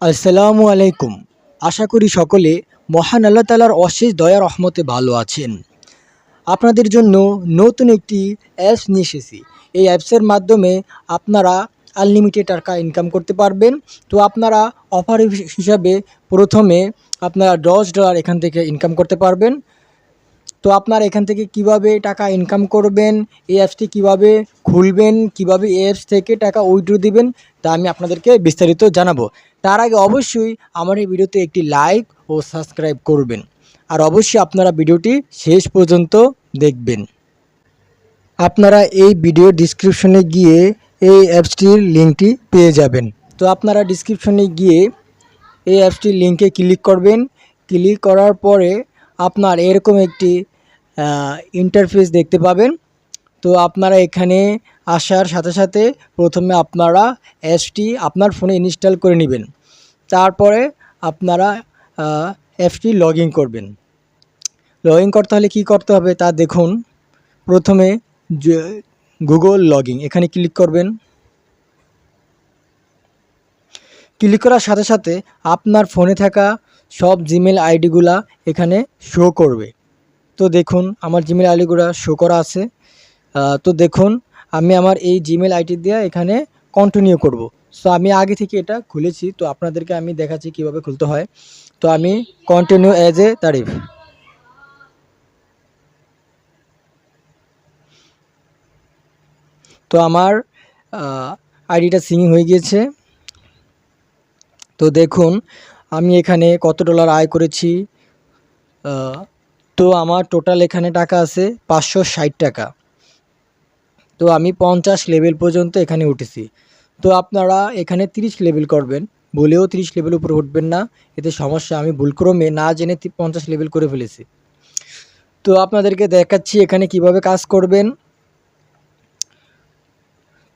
আসসালামু আলাইকুম। আশা করি সকলে মহান আল্লাহ তালার অশেষ দয়া রহমতে ভালো আছেন। আপনাদের জন্য নতুন একটি অ্যাপস নিয়ে এসেছি। এই অ্যাপসের মাধ্যমে আপনারা আনলিমিটেড টাকা ইনকাম করতে পারবেন। তো আপনারা অফার হিসাবে প্রথমে আপনারা দশ ডলার এখান থেকে ইনকাম করতে পারবেন। তো আপনারা এখান থেকে কীভাবে টাকা ইনকাম করবেন, এই অ্যাপসটি কীভাবে খুলবেন, কীভাবে এই অ্যাপস থেকে টাকা উইথড্র দিবেন, তা আমি আপনাদেরকে বিস্তারিত জানাব। তার আগে অবশ্যই আমার এই ভিডিওতে একটি লাইক ও সাবস্ক্রাইব করবেন। আর অবশ্যই আপনারা ভিডিওটি শেষ পর্যন্ত দেখবেন। আপনারা এই ভিডিও ডিসক্রিপশনে গিয়ে এই অ্যাপসটির লিঙ্কটি পেয়ে যাবেন। তো আপনারা ডিসক্রিপশনে গিয়ে এই অ্যাপসটির লিঙ্কে ক্লিক করবেন। ক্লিক করার পরে আপনার এরকম একটি ইন্টারফেস দেখতে পাবেন। তো আপনারা এখানে আসার সাথে সাথে প্রথমে আপনারা অ্যাপসটি আপনার ফোনে ইনস্টল করে নেবেন। তারপরে আপনারা অ্যাপসটি লগ করবেন। লগ করতে হলে কী করতে হবে তা দেখুন। প্রথমে গুগল লগিং এখানে ক্লিক করবেন। ক্লিক করার সাথে সাথে আপনার ফোনে থাকা সব জিমেল আইডিগুলা এখানে শো করবে। তো দেখুন, আমার জিমেল আইডিগুলো শো করা আছে। তো দেখুন, আমি আমার এই জিমেল আইডি দিয়ে এখানে কন্টিনিউ করব। সো আমি আগে থেকে এটা খুলেছি, তো আপনাদেরকে আমি দেখাচ্ছি কীভাবে খুলতে হয়। তো আমি কন্টিনিউ অ্যাজ এ তারিফ তো আমার আইডিটা সিঙ্গিং হয়ে গিয়েছে। তো দেখুন, আমি এখানে কত ডলার আয় করেছি। তো আমার টোটাল এখানে টাকা আছে পাঁচশো ষাট টাকা। তো আমি পঞ্চাশ লেভেল পর্যন্ত এখানে উঠেছি। তো আপনারা এখানে তিরিশ লেভেল করবেন, বলেও তিরিশ লেভেল উপরে উঠবেন না, এতে সমস্যা, আমি ভুলক্রমে না জেনে পঞ্চাশ লেভেল করে ফেলেছি। তো আপনাদেরকে দেখাচ্ছি এখানে কীভাবে কাজ করবেন।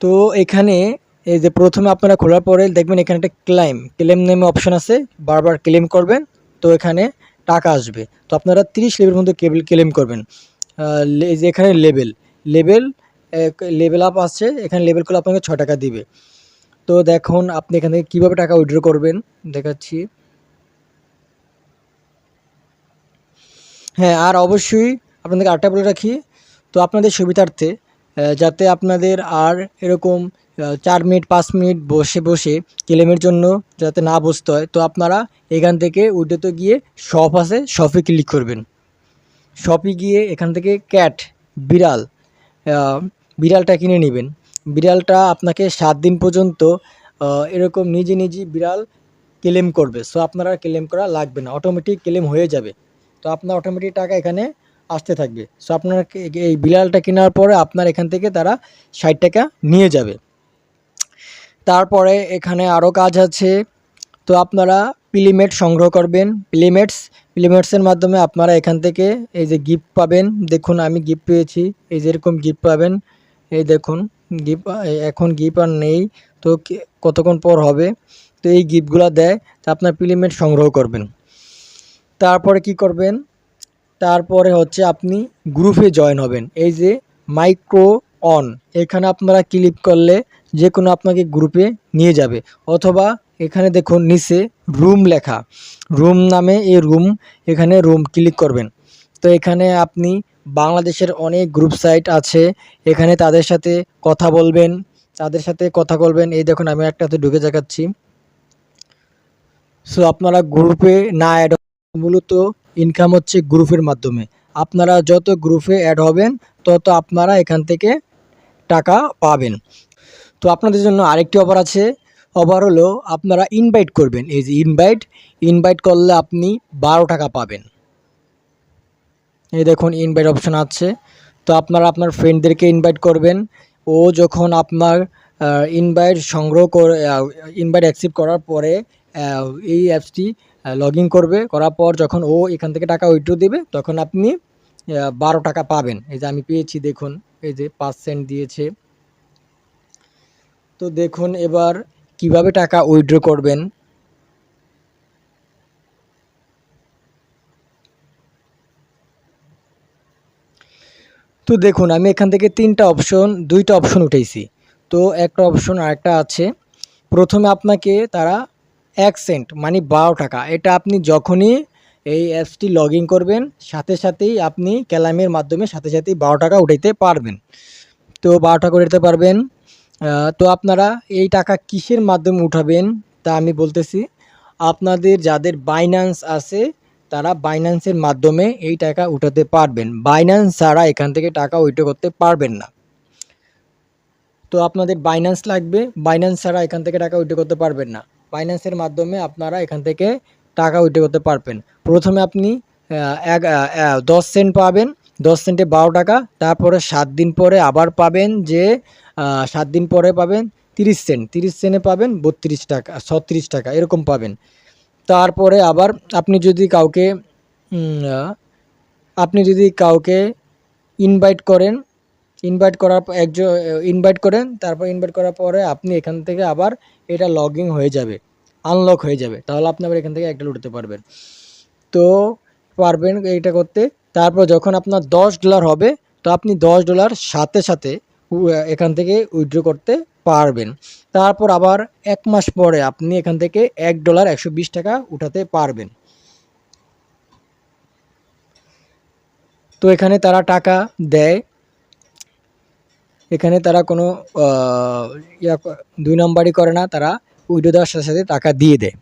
তো এখানে এই যে প্রথমে আপনারা খোলার পরে দেখবেন এখানে একটা ক্লাইম ক্লেম নেমে অপশন আছে, বারবার ক্লেম করবেন। তো এখানে টাকা আসবে। তো আপনারা তিরিশ লেভেল মধ্যে কেবল ক্লেম করবেন। এখানে লেভেল লেভেল লেভেল আপ আছে এখানে লেভেল করলে আপনাকে ছ টাকা দিবে। তো দেখুন, আপনি এখান থেকে কীভাবে টাকা উইড্র করবেন, দেখাচ্ছি। হ্যাঁ আর অবশ্যই আপনাদেরকে আটটা বলে রাখি, তো আপনাদের সুবিধার্থে যাতে আপনাদের আর এরকম চার মিনিট, পাঁচ মিনিট বসে বসে ক্লেমের জন্য যাতে না বসতে হয়, তো আপনারা এখান থেকে উইডোতে গিয়ে শপ আছে শপে ক্লিক করবেন। শপে গিয়ে এখান থেকে ক্যাট বিড়াল বিড়ালটা কিনে নেবেন। বিড়ালটা আপনাকে সাত দিন পর্যন্ত এরকম নিজে নিজে বিড়াল ক্লেম করবে। সো আপনারা ক্লেম করা লাগবে না। অটোমেটিক ক্লেম হয়ে যাবে। তো আপনার অটোমেটিক টাকা এখানে আসতে থাকবে। সো আপনার এই বিড়ালটা কেনার পরে আপনার এখান থেকে তারা ষাট টাকা নিয়ে যাবে। তারপরে এখানে আরও কাজ আছে। তো আপনারা প্লিমেট সংগ্রহ করবেন। প্লিমেটস প্লিমেটসের মাধ্যমে আপনারা এখান থেকে এই যে গিফট পাবেন। দেখুন, আমি গিফট পেয়েছি। এই যে এরকম গিফট পাবেন। এই দেখুন গিফট এখন গিফট আর নেই। তো কতক্ষণ পর হবে? তো এই গিফটগুলো দেয়। তা আপনার প্লিমেট সংগ্রহ করবেন। তারপরে কি করবেন? তারপরে হচ্ছে আপনি গ্রুপে জয়েন হবেন। এই যে মাইক্রো অন এখানে আপনারা ক্লিক করলে যে কোনো আপনাকে গ্রুপে নিয়ে যাবে। অথবা এখানে দেখুন নিচে রুম লেখা। রুম নামে এই রুম এখানে রুম ক্লিক করবেন। তো এখানে আপনি বাংলাদেশের অনেক গ্রুপ সাইট আছে। এখানে তাদের সাথে কথা বলবেন, তাদের সাথে কথা বলবেন। এই দেখুন আমি একটাতে ঢুকে দেখাচ্ছি। সো আপনারা গ্রুপে না অ্যাড মূলত ইনকাম হচ্ছে গ্রুপের মাধ্যমে। আপনারা যত গ্রুপে অ্যাড হবেন, তত আপনারা এখান থেকে টাকা পাবেন। তো আপনাদের জন্য আরেকটি অফার আছে। অফার হলো আপনারা ইনভাইট করবেন। এই যে ইনভাইট ইনভাইট করলে আপনি বারো টাকা পাবেন। এই দেখুন ইনভাইট অপশান আছে। তো আপনারা আপনার ফ্রেন্ডদেরকে ইনভাইট করবেন। ও যখন আপনার ইনভাইট সংগ্রহ করে ইনভাইট অ্যাকসেপ্ট করার পরে এই অ্যাপসটি লগ করবে, করার পর যখন ও এখান থেকে টাকা উইথড্র দেবে, তখন আপনি বারো টাকা পাবেন। এই যে আমি পেয়েছি, দেখুন, এই যে পাঁচ সেন্ট দিয়েছে। তো দেখুন এবার কীভাবে টাকা উইথড্র করবেন। তো দেখুন, আমি এখান থেকে তিনটা অপশন দুইটা অপশন উঠেছি। তো একটা অপশন আরেকটা আছে। প্রথমে আপনাকে তারা এক সেন্ট মানে বারো টাকা। এটা আপনি যখনই এই অ্যাপসটি লগ করবেন, সাথে সাথেই আপনি ক্যালামের মাধ্যমে সাথে সাথেই বারো টাকা উঠাইতে পারবেন। তো বারো টাকা উঠাতে পারবেন। তো আপনারা এই টাকা কিসের মাধ্যমে উঠাবেন তা আমি বলতেছি, আপনাদের যাদের বাইন্যান্স আছে, তারা বাইন্যান্সের মাধ্যমে এই টাকা উঠাতে পারবেন। বাইন্যান্স ছাড়া এখান থেকে টাকা উইথড্র করতে পারবেন না। তো আপনাদের বাইন্যান্স লাগবে বাইন্যান্স ছাড়া এখান থেকে টাকা উইথড্র করতে পারবেন না। বাইন্যান্সের মাধ্যমে আপনারা এখান থেকে টাকা উইথড্র করতে পারবেন। প্রথমে আপনি এক দশ সেন্ট পাবেন। দশ সেন্টে বারো টাকা। তারপরে সাত দিন পরে আবার পাবেন যে সাত দিন পরে পাবেন তিরিশ সেন্ট। তিরিশ সেন্টে পাবেন বত্রিশ টাকা, ছত্রিশ টাকা, এরকম পাবেন। তারপরে আবার আপনি যদি কাউকে আপনি যদি কাউকে ইনভাইট করেন ইনভাইট করার একজন ইনভাইট করেন, তারপর ইনভাইট করার পরে আপনি এখান থেকে আবার এটা লগ ইন হয়ে যাবে আনলক হয়ে যাবে। তাহলে আপনি আবার এখান থেকে একটা উঠতে পারবেন। তো পারবেন এইটা করতে। তারপর যখন আপনার দশ ডলার হবে, তো আপনি দশ ডলার সাথে সাথে এখান থেকে উইথড্র করতে পারবেন। তারপর আবার এক মাস পরে আপনি এখান থেকে এক ডলার একশো বিশ টাকা উঠাতে পারবেন। তো এখানে তারা টাকা দেয়। এখানে তারা কোনো ইয়া দুই নম্বরই করে না, তারা উইডো দেওয়ার সাথে সাথে টাকা দিয়ে দেয়।